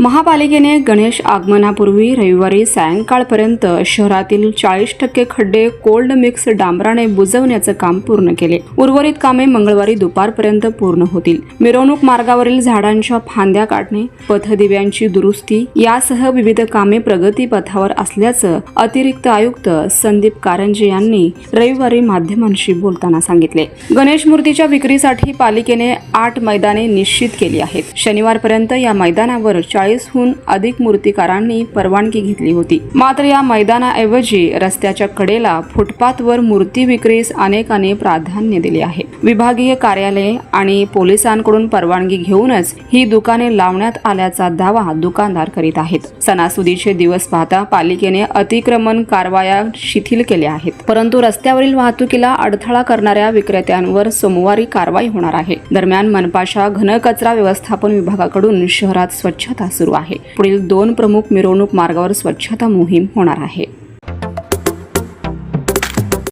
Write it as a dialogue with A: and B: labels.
A: महापालिकेने गणेश आगमनापूर्वी रविवारी सायंकाळपर्यंत शहरातील चाळीस टक्के खड्डे कोल्ड मिक्स डांबराने बुजवण्याचं काम पूर्ण केले. उर्वरित कामे मंगळवारी दुपारपर्यंत पूर्ण होतील. मिरवणूक मार्गावरील झाडांच्या फांद्या काढणे पथदिव्यांची दुरुस्ती यासह विविध कामे प्रगतीपथावर असल्याचं अतिरिक्त आयुक्त संदीप कारंजे यांनी रविवारी माध्यमांशी बोलताना सांगितले. गणेश मूर्तीच्या विक्रीसाठी पालिकेने आठ मैदाने निश्चित केली आहेत. शनिवारपर्यंत या मैदानावर चाळीसहून अधिक मूर्तिकारांनी परवानगी घेतली होती. मात्र या मैदानाऐवजी रस्त्याच्या कडेला फुटपाथवर मूर्ती विक्रीस अनेकांनी प्राधान्य दिले आहे. विभागीय कार्यालये आणि पोलिसांकडून परवानगी घेऊनच ही दुकाने लावण्यात आल्याचा दावा दुकानदार करीत आहेत. सणासुदीचे दिवस पाहता पालिकेने अतिक्रमण कारवाया शिथिल केल्या आहेत. परंतु रस्त्यावरील वाहतुकीला अडथळा करणाऱ्या विक्रेत्यांवर सोमवारी कारवाई होणार आहे. दरम्यान मनपाच्या घनकचरा व्यवस्थापन विभागाकडून शहरात स्वच्छता सुरू आहे. पुढील दोन प्रमुख मिरवणूक मार्गावर स्वच्छता मोहीम होणार आहे.